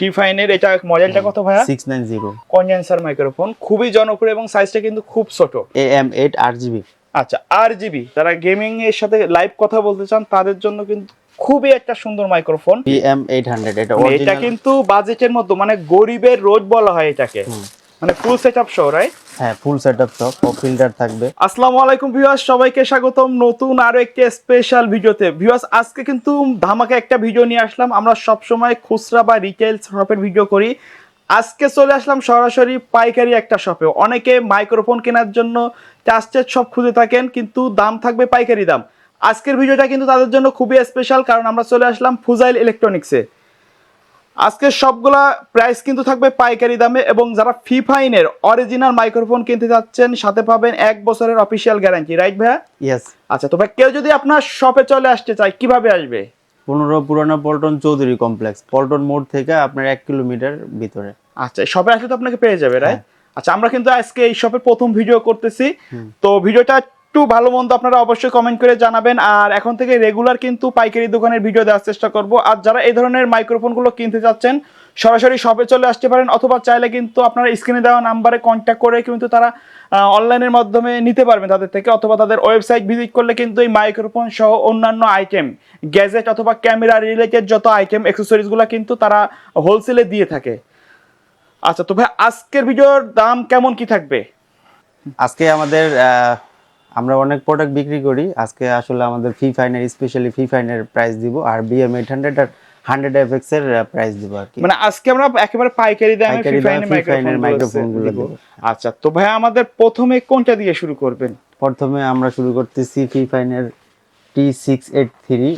ফি ফাইনের এটা মডেলটা কত ভাইয়া? Six nine zero condenser microphone খুবই জনপ্রিয় এবং সাইজটা কিন্তু খুব ছোট। এ এম এইট আট জিবি আচ্ছা আর জিবি যারা গেমিং এর সাথে লাইভ কথা বলতে চান তাদের জন্য কিন্তু খুবই একটা সুন্দর microphone P M eight hundred এটা এটা কিন্তু বাজেটের মধ্যে মানে গরিবের রোজ বলা হয় এটাকে। মানে full set up show right হ্যাঁ ফুল সেট আপ সব ফিল্টার থাকবে। আসসালামু আলাইকুম ভিউয়ার্স সবাইকে স্বাগতম নতুন আরও একটি স্পেশাল ভিডিওতে। ভিউয়ার্স আজকে কিন্তু ধামাকা একটা ভিডিও নিয়ে আসলাম। আমরা সব সময় খুচরা বা রিটেল শপের ভিডিও করি। আজকে চলে আসলাম সরাসরি পাইকারি একটা শপে অনেকে মাইক্রোফোন কেনার জন্য ট্রাস্টেড শপ খুঁজে থাকেন, কিন্তু দাম থাকবে পাইকারি দাম। আজকের ভিডিওটা কিন্তু তাদের জন্য খুবই স্পেশাল কারণ আমরা চলে আসলাম ফুজাইল ইলেকট্রনিক্সে আজকের সবগুলা প্রাইস কিন্তু থাকবে পাইকারি দামে এবং যারা ফিফাইনের অরিজিনাল মাইক্রোফোন কিনতে যাচ্ছেন সাথে পাবেন এক বছরের অফিসিয়াল গ্যারান্টি রাইট ভাইয়া? ইয়েস আচ্ছা তো ভাই কেউ যদি আপনার শপে চলে আসতে চায় কীভাবে আসবে? পনেরো পুরানো পল্টন চৌধুরী কমপ্লেক্স পল্টন মোড় থেকে আপনার এক কিলোমিটার ভিতরে। আচ্ছা শপে আসলে তো আপনাকে পেয়ে যাবে রাইট হ্যাঁ। আচ্ছা আমরা কিন্তু আজকে এই শপের প্রথম ভিডিও করতেছি। তো ভিডিওটা একটু ভালো মন্দ আপনারা অবশ্যই কমেন্ট করে জানাবেন। আর এখন থেকে রেগুলার কিন্তু পাইকারি দোকানের ভিডিও দেওয়ার চেষ্টা করব। আর যারা এই ধরনের মাইক্রোফোনগুলো কিনতে যাচ্ছেন সরাসরি শপে চলে আসতে পারেন অথবা চাইলে কিন্তু আপনারা স্ক্রিনে দেওয়া নাম্বারে কন্ট্যাক্ট করে কিন্তু তারা অনলাইনের মাধ্যমে নিতে পারবেন তাদের থেকে। অথবা তাদের ওয়েবসাইট ভিজিট করলে কিন্তু এই মাইক্রোফোন সহ অন্যান্য আইটেম গ্যাজেট অথবা ক্যামেরা রিলেটেড যত আইটেম অ্যাক্সেসরিজগুলো কিন্তু তারা হোলসেলে দিয়ে থাকে। আচ্ছা তো ভাই, আজকের ভিডিওর দাম কেমন কি থাকবে? আজকে আমাদের আমরা অনেক প্রোডাক্ট বিক্রি করি। আজকে আসলে আমাদের ফি ফাইনের স্পেশালি ফি ফাইনের প্রাইস দিব আর বিএম এইট হান্ড্রেড আর হান্ড্রেড এফএক্স এর প্রাইস দিব আর কি। মানে আজকে আমরা একেবারে পাইকারি দামে ফাইনের মাইক্রোফোনগুলো আচ্ছা তো ভাই আমাদের প্রথমে কোনটা দিয়ে শুরু করবেন? প্রথমে আমরা শুরু করতেছি ফি ফাইনের T six eight three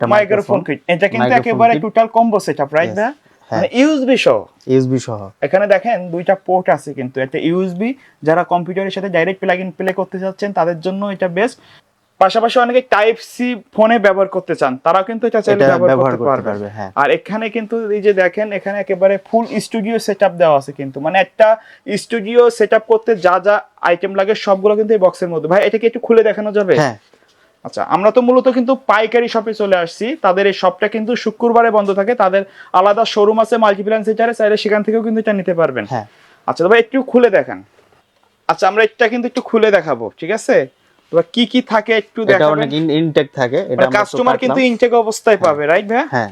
microphone kit এটা কিন্তু একেবারে টোটাল কম্বো সেটআপ রাইট. ভাই। মানে ইউএসবি সহ। ইউএসবি সহ। এখানে দেখেন দুইটা পোর্ট আছে কিন্তু। একটা ইউএসবি যারা কম্পিউটারের সাথে ডাইরেক্ট প্লাগ ইন প্লে করতে চাচ্ছেন তাদের জন্য এটা বেস্ট পাশাপাশি অনেকে টাইপ সি ফোনে ব্যবহার করতে চান তারাও কিন্তু এটা চাইলে ব্যবহার করতে পারবে। হ্যাঁ। আর এখানে কিন্তু এই যে দেখেন এখানে একেবারে ফুল স্টুডিও সেটআপ দেওয়া আছে কিন্তু। মানে একটা স্টুডিও সেটআপ করতে যা যা আইটেম লাগে সবগুলো কিন্তু এই বক্সের মধ্যে। ভাই এটাকে একটু খুলে দেখানো যাবে? হ্যাঁ। আচ্ছা আমরা তো মূলত কিন্তু পাইকারি শপে চলে আসছি। তাদের এই শপটা কিন্তু শুক্রবারে বন্ধ থাকে। তাদের আলাদা শোরুম আছে মাল্টিপ্ল্যান সেন্টারে চাইলে সেখান থেকেও কিন্তু এটা নিতে পারবেন। হ্যাঁ। আচ্ছা তবে একটু খুলে দেখান। আচ্ছা আমরা এটা কিন্তু একটু খুলে দেখাবো ঠিক আছে? তবে কি কি থাকে একটু এটা দেখাবেন? অনেক ইনটেক থাকে এটা কাস্টমার কিন্তু ইনটেক অবস্থায় পাবে রাইট ভাই হ্যাঁ।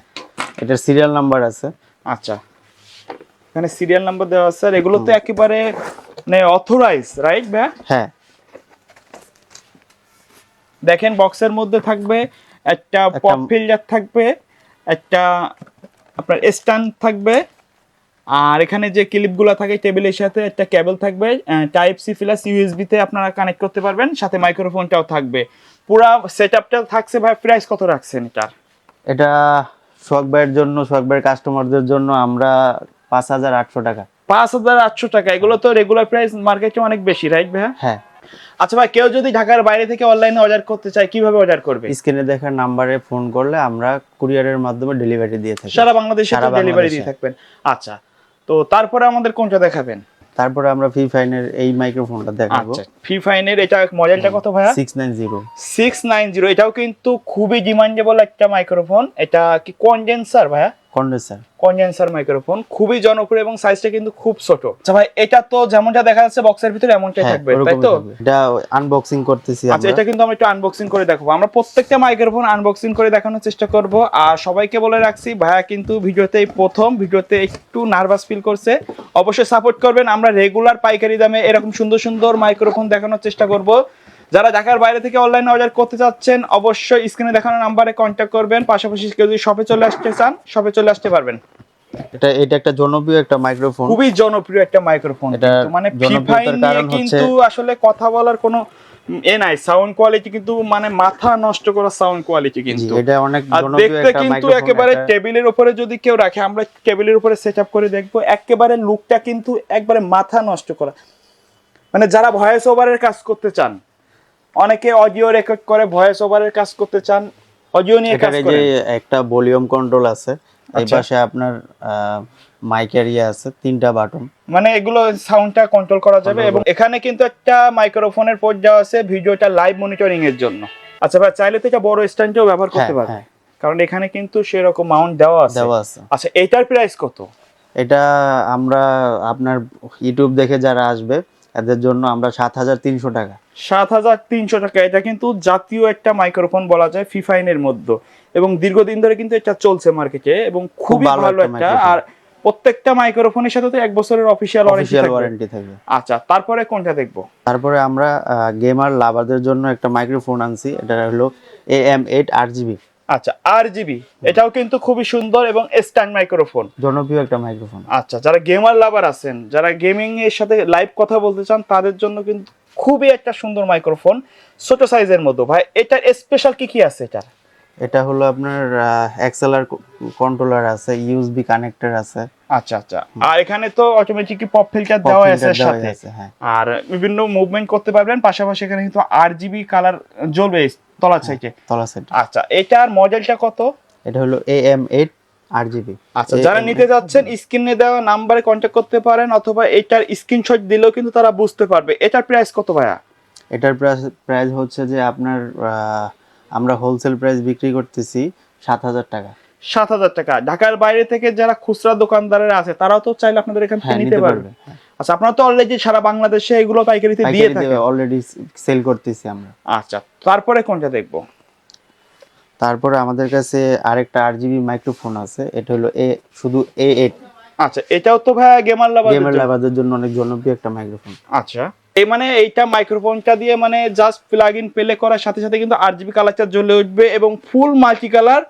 এটার সিরিয়াল নাম্বার আছে। আচ্ছা। এখানে সিরিয়াল নাম্বার দেওয়া আছে আর এগুলো তো একেবারে মানে অথরাইজ রাইট ভাই হ্যাঁ। দেখেন বক্সের মধ্যে থাকবে একটা পপ ফিল্টার থাকবে একটা আপনার স্ট্যান্ড থাকবে আর এখানে যে ক্লিপগুলো থাকে টেবিলের সাথে একটা কেবল থাকবে টাইপ সি প্লাস ইউএসবি তে আপনারা কানেক্ট করতে পারবেন সাথে মাইক্রোফোনটাও থাকবে। পুরা সেটআপটা থাকছে ভাই প্রাইস কত রাখছেন এটার এটা সোহাগ ভাইয়ের জন্য সোহাগ ভাইয়ের কাস্টমারদের জন্য আমরা পাঁচ হাজার আটশো টাকা। পাঁচ হাজার আটশো টাকা এগুলো তো রেগুলার প্রাইস মার্কেটে অনেক বেশি রাইট ভাই হ্যাঁ। আচ্ছা ভাই কেউ যদি ঢাকার বাইরে থেকে অনলাইনে অর্ডার করতে চায় কীভাবে অর্ডার করবে? স্ক্রিনে দেখার নাম্বারে ফোন করলে আমরা কুরিয়ারের মাধ্যমে ডেলিভারি দিয়ে থাকি। সারা বাংলাদেশে ডেলিভারি দিয়ে থাকবেন। আচ্ছা তো তারপরে আমাদের কোনটা দেখাবেন? তারপরে আমরা ফি ফাইনের এই মাইক্রোফোনটা দেখাবো। আচ্ছা ফ্রি ফাইনের এটা মডেলটা কত ভাইয়া? Six nine zero six nine zero এটাও কিন্তু খুবই ডিমান্ডেবল একটা মাইক্রোফোন এটা কি কনডেন্সার ভাইয়া? কন্ডেন্সার। কনডেন্সার মাইক্রোফোন খুবই জনপ্রিয় এবং সাইজটা কিন্তু খুব ছোট। আচ্ছা ভাই এটা তো যেমনটা দেখা যাচ্ছে বক্সের ভিতরে এমনটাই হ্যাঁ থাকবে তাই তো? এটা আনবক্সিং করতেছি আচ্ছা এটা কিন্তু আমরা একটু আনবক্সিং করে দেখাবো। আমরা প্রত্যেকটা মাইক্রোফোন আনবক্সিং করে দেখানোর চেষ্টা করব। আর সবাইকে বলে রাখছি ভাইয়া কিন্তু ভিডিওতে প্রথম ভিডিওতে একটু নার্ভাস ফিল করছে। অবশ্যই সাপোর্ট করবেন। আমরা রেগুলার পাইকারি দামে এরকম সুন্দর সুন্দর মাইক্রোফোন দেখানোর চেষ্টা করব। যারা ঢাকার বাইরে থেকে অনলাইনে অর্ডার করতে চাচ্ছেন অবশ্যই স্ক্রিনে দেখানো নাম্বারে কন্ট্যাক্ট করবেন। পাশাপাশি কেউ যদি শপে চলে আসতে চান শপে চলে আসতে পারবেন। এটা এটা একটা জনপ্রিয় একটা মাইক্রোফোন খুবই জনপ্রিয় একটা মাইক্রোফোন এটা মানে ফ্রি কারণ হচ্ছে- কিন্তু আসলে কথা বলার কোনো এ নাই। সাউন্ড কোয়ালিটি কিন্তু মানে মাথা নষ্ট করা সাউন্ড কোয়ালিটি কিন্তু। এটা অনেক দেখতে কিন্তু একেবারে টেবিলের উপরে যদি কেউ রাখে আমরা টেবিলের উপরে সেট আপ করে দেখব একেবারে লুকটা কিন্তু একবারে মাথা নষ্ট করা। মানে যারা ভয়েস ওভারের কাজ করতে চান অনেকে অডিও রেকর্ড করে ভয়েস ওভারের কাজ করতে চান অডিও নিয়ে কাজ করে যে একটা ভলিউম কন্ট্রোল আছে এই আচ্ছা। পাশে আপনার মাইকের ইয়ে আছে তিনটা বাটন মানে এগুলো সাউন্ডটা কন্ট্রোল করা যাবে এবং এখানে কিন্তু একটা মাইক্রোফোনের পোর্ট দেওয়া আছে ভিডিওটা লাইভ মনিটরিং এর জন্য। আচ্ছা ভাই চাইলে তো এটা বড় স্ট্যান্ডেও ব্যবহার করতে হ্যাঁ, পারবে হ্যাঁ। কারণ এখানে কিন্তু সেরকম মাউন্ট দেওয়া আছে। দেওয়া আছে। আচ্ছা এটার প্রাইস কত? এটা আমরা আপনার ইউটিউব দেখে যারা আসবে এদের জন্য আমরা সাত হাজার তিনশো টাকা। সাত হাজার তিনশো টাকা। এটা কিন্তু জাতীয় একটা মাইক্রোফোন বলা যায় ফিফাইনের মধ্যে। এবং দীর্ঘদিন ধরে কিন্তু এটা চলছে মার্কেটে এবং খুবই ভালো একটা আর প্রত্যেকটা মাইক্রোফোনের সাথে তো এক বছরের অফিসিয়াল ওয়ারেন্টি অফিসিয়াল ওয়ারেন্টি থাকবে। আচ্ছা তারপরে কোনটা দেখব? তারপরে আমরা গেমার লাভারদের জন্য একটা মাইক্রোফোন আনছি। এটা হলো A M eight R GB আচ্ছা আর জিবি এটাও কিন্তু খুবই সুন্দর এবং স্ট্যান্ড মাইক্রোফোন। জনপ্রিয় একটা মাইক্রোফোন। আচ্ছা যারা গেমার লাভার আছেন যারা গেমিং এর সাথে লাইভ কথা বলতে চান তাদের জন্য কিন্তু খুবই একটা সুন্দর মাইক্রোফোন ছোট সাইজের মধ্যে ভাই এটার স্পেশাল কি কি আছে এটা এটা হলো আপনার এক্সেলার কন্ট্রোলার আছে ইউএসবি কানেক্টর আছে। আচ্ছা আচ্ছা। আর এখানে তো অটোমেটিক পপ ফিল্টার দেওয়া আছে সাথে। হ্যাঁ। আর বিভিন্ন মুভমেন্ট করতে পারবেন পাশাপাশি এখানে কিন্তু আর জিবি কালার জ্বলবে তলার সাইডে তলা সেট আচ্ছা এটার মডেলটা কত? এটা হলো এ এম এইট আচ্ছা যারা নিতে যাচ্ছেন স্ক্রিনে দেওয়া নাম্বারে কন্ট্যাক্ট করতে পারেন অথবা এটার স্ক্রিনশট দিলেও কিন্তু তারা বুঝতে পারবে। এটার প্রাইস কত ভাইয়া? এটার প্রাইস হচ্ছে যে আপনার আমরা হোলসেল প্রাইস বিক্রি করতেছি সাত হাজার টাকা। সাত হাজার টাকা। ঢাকার বাইরে থেকে যারা খুচরা দোকানদারেরা আছে তারাও তো চাইলে আপনাদের এখান থেকে হ্যাঁ নিতে পারবে। আচ্ছা আপনারা তো অলরেডি সারা বাংলাদেশে এগুলো পাইকারিতে দিয়ে থাকেন। অলরেডি সেল করতেছি আমরা। আচ্ছা তারপরে কোনটা দেখব? তারপরে আমাদের কাছে আরেকটা আট জিবি মাইক্রোফোন আছে এটা হলো এ শুধু এ এইট আচ্ছা এটাও তো ভাইয়া গেমার লাভার গেমার লাভারদের জন্য অনেক জনপ্রিয় একটা মাইক্রোফোন আচ্ছা এই মানে এইটা মাইক্রোফোনটা দিয়ে মানে জাস্ট প্লাগ ইন প্লে করার সাথে সাথে কিন্তু আর জিবি কালারটা জ্বলে উঠবে এবং ফুল মাল্টি কালার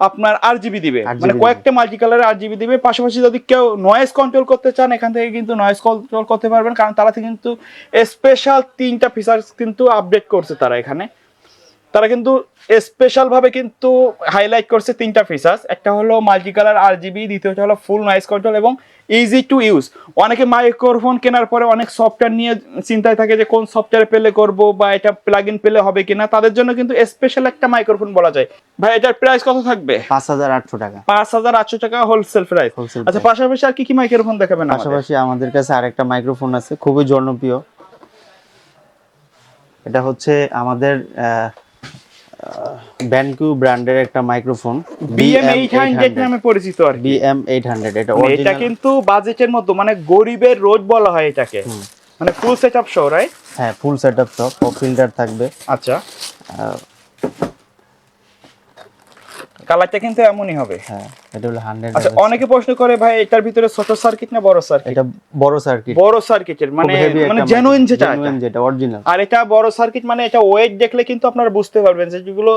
আপনার আর জিবি দিবে। মানে কয়েকটা মাল্টি কালার আর জিবি দিবে পাশাপাশি যদি কেউ নয়েজ কন্ট্রোল করতে চান এখান থেকে কিন্তু নয়েজ কন্ট্রোল করতে পারবেন কারণ তারা কিন্তু স্পেশাল তিনটা ফিচার্স কিন্তু আপডেট করছে তারা এখানে। তারা কিন্তু স্পেশাল ভাবে কিন্তু হাইলাইট করছে তিনটা ফিচার্স একটা হলো মাল্টি কালার আর জিবি দ্বিতীয়টা হলো ফুল নয়েজ কন্ট্রোল এবং ইজি টু ইউজ অনেকে মাইক্রোফোন কেনার পরে অনেক সফটওয়্যার নিয়ে চিন্তায় থাকে যে কোন সফটওয়্যার পেলে করব বা এটা প্লাগ ইন পেলে হবে কিনা। তাদের জন্য কিন্তু স্পেশাল একটা মাইক্রোফোন বলা যায়। ভাই এটার প্রাইস কত থাকবে? পাঁচ হাজার আটশো টাকা। পাঁচ হাজার আটশো টাকা হোলসেল প্রাইস আচ্ছা পাশাপাশি আর কি কি মাইক্রোফোন দেখাবেন পাশাপাশি আমাদের কাছে আরেকটা মাইক্রোফোন আছে খুবই জনপ্রিয়। এটা হচ্ছে আমাদের ব্যানকিউ ব্র্যান্ডের একটা মাইক্রোফোন বিএম 800 নামে পরিচিত আর বিএম এইট হান্ড্রেড এটা অরিজিনাল এটা কিন্তু বাজেটের মধ্যে মানে গরিবের রোজ বলা হয় এটাকে। মানে ফুল সেটআপ সহ শো রাইট হ্যাঁ ফুল সেটআপ আপ সব ফিল্টার থাকবে। আচ্ছা। কালারটা কিন্তু এমনই হবে। হ্যাঁ এটা হলো আচ্ছা অনেকে প্রশ্ন করে ভাই এটার ভিতরে ছোট সার্কিট না বড় সার্কিট এটা বড় সার্কিট বড় সার্কিটের মানে মানে জেনুইন যেটা এটা। যেটা অরিজিনাল আর এটা বড় সার্কিট মানে এটা ওয়েট দেখলে কিন্তু আপনারা বুঝতে পারবেন যে যেগুলো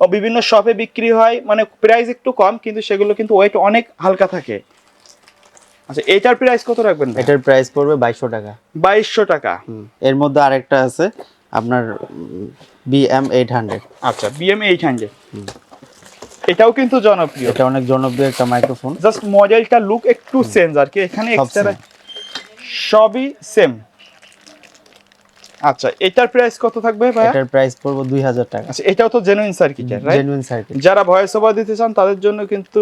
ও বিভিন্ন শপে বিক্রি হয় মানে প্রাইস একটু কম কিন্তু সেগুলো কিন্তু ওয়েট অনেক হালকা থাকে। আচ্ছা এটার প্রাইস কত রাখবেন এটার প্রাইস পড়বে বাইশশো টাকা। বাইশশো টাকা। হুম। এর মধ্যে আরেকটা আছে আপনার বিএম এইট হান্ড্রেড আচ্ছা বিএম এইট হান্ড্রেড এটাও কিন্তু জনপ্রিয়। এটা অনেক জনপ্রিয় একটা মাইক্রোফোন জাস্ট মডেলটা লুক একটু চেঞ্জ আর কি এখানে এক্সট্রা সবই সেম আচ্ছা এটার প্রাইস কত থাকবে ভাই এটার প্রাইস পড়বে দুই হাজার টাকা। আচ্ছা এটাও তো জেনুইন সার্কিটের রাইট জেনুইন সার্কিট যারা ভয়েস ওভার দিতে চান তাদের জন্য কিন্তু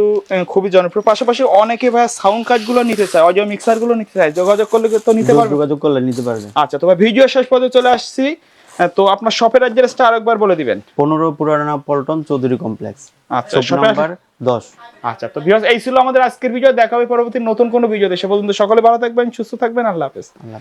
খুবই জনপ্রিয়। পাশাপাশি অনেকে ভাই সাউন্ড কার্ডগুলো নিতে চায় অডিও মিক্সারগুলো নিতে চায় যোগাযোগ করলে তো নিতে পারবে? যোগাযোগ করলে নিতে পারবে। আচ্ছা তো ভাই ভিডিও শেষ পর্যন্ত চলে আসছি। তো আপনার শপের অ্যাড্রেসটা আরেকবার বলে দিবেন। পনেরো পুরানা পল্টন চৌধুরী কমপ্লেক্স। আচ্ছা শপ নাম্বার দশ। আচ্ছা তো ভিউয়ার্স এই ছিল আমাদের আজকের ভিডিও দেখা হবে পরবর্তী নতুন কোনো ভিডিও দেশে পর্যন্ত সকলে ভালো থাকবেন সুস্থ থাকবেন। আল্লাহ হাফেজ। আল্লাহ।